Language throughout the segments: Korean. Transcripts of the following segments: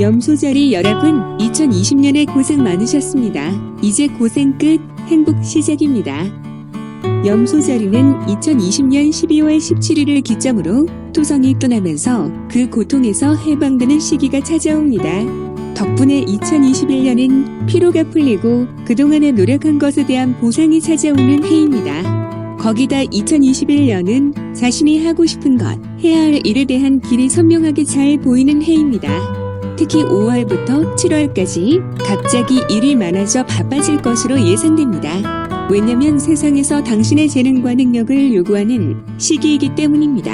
염소자리 여러분, 2020년에 고생 많으셨습니다. 이제 고생 끝, 행복 시작입니다. 염소자리는 2020년 12월 17일을 기점으로 토성이 떠나면서 그 고통에서 해방되는 시기가 찾아옵니다. 덕분에 2021년은 피로가 풀리고 그동안에 노력한 것에 대한 보상이 찾아오는 해입니다. 거기다 2021년은 자신이 하고 싶은 것, 해야 할 일에 대한 길이 선명하게 잘 보이는 해입니다. 특히 5월부터 7월까지 갑자기 일이 많아져 바빠질 것으로 예상됩니다. 왜냐면 세상에서 당신의 재능과 능력을 요구하는 시기이기 때문입니다.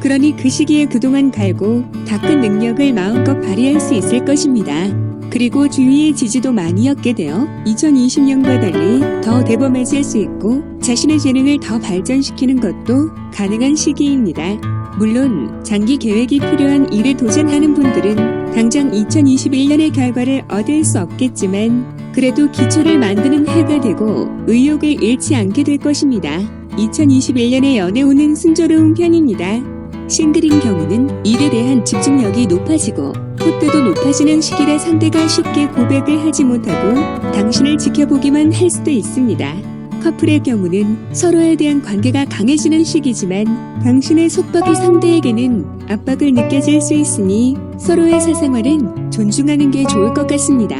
그러니 그 시기에 그동안 갈고 닦은 능력을 마음껏 발휘할 수 있을 것입니다. 그리고 주위의 지지도 많이 얻게 되어 2020년과 달리 더 대범해질 수 있고 자신의 재능을 더 발전시키는 것도 가능한 시기입니다. 물론 장기 계획이 필요한 일에 도전하는 분들은 당장 2021년의 결과를 얻을 수 없겠지만 그래도 기초를 만드는 해가 되고 의욕을 잃지 않게 될 것입니다. 2021년의 연애운은 순조로운 편입니다. 싱글인 경우는 일에 대한 집중력이 높아지고 콧대도 높아지는 시기라 상대가 쉽게 고백을 하지 못하고 당신을 지켜보기만 할 수도 있습니다. 커플의 경우는 서로에 대한 관계가 강해지는 시기지만 당신의 속박이 상대에게는 압박을 느껴질 수 있으니 서로의 사생활은 존중하는 게 좋을 것 같습니다.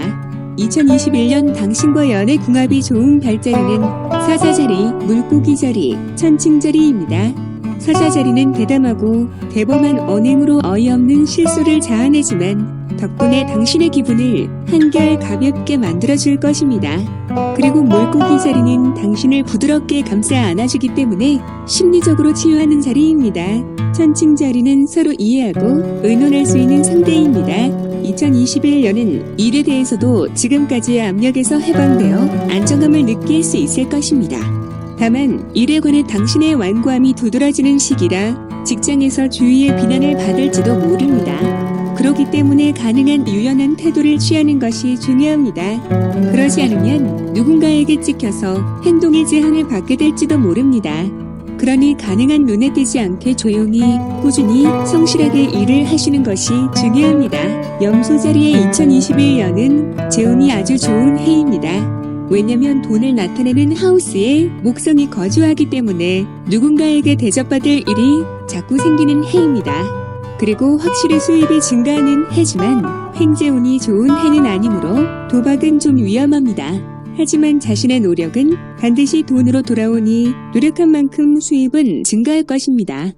2021년 당신과 연애 궁합이 좋은 별자리는 사사자리, 물고기자리, 천칭자리입니다. 사사자리는 대담하고 대범한 언행으로 어이없는 실수를 자아내지만 덕분에 당신의 기분을 한결 가볍게 만들어줄 것입니다. 그리고 물고기 자리는 당신을 부드럽게 감싸 안아주기 때문에 심리적으로 치유하는 자리입니다. 천칭 자리는 서로 이해하고 의논할 수 있는 상대입니다. 2021년은 일에 대해서도 지금까지의 압력에서 해방되어 안정감을 느낄 수 있을 것입니다. 다만 일에 관해 당신의 완고함이 두드러지는 시기라 직장에서 주위의 비난을 받을지도 모릅니다. 그렇기 때문에 가능한 유연한 태도를 취하는 것이 중요합니다. 그러지 않으면 누군가에게 찍혀서 행동의 제한을 받게 될지도 모릅니다. 그러니 가능한 눈에 띄지 않게 조용히 꾸준히 성실하게 일을 하시는 것이 중요합니다. 염소 자리의 2021년은 재운이 아주 좋은 해입니다. 왜냐면 돈을 나타내는 하우스에 목성이 거주하기 때문에 누군가에게 대접받을 일이 자꾸 생기는 해입니다. 그리고 확실히 수입이 증가하는 해지만 횡재운이 좋은 해는 아니므로 도박은 좀 위험합니다. 하지만 자신의 노력은 반드시 돈으로 돌아오니 노력한 만큼 수입은 증가할 것입니다.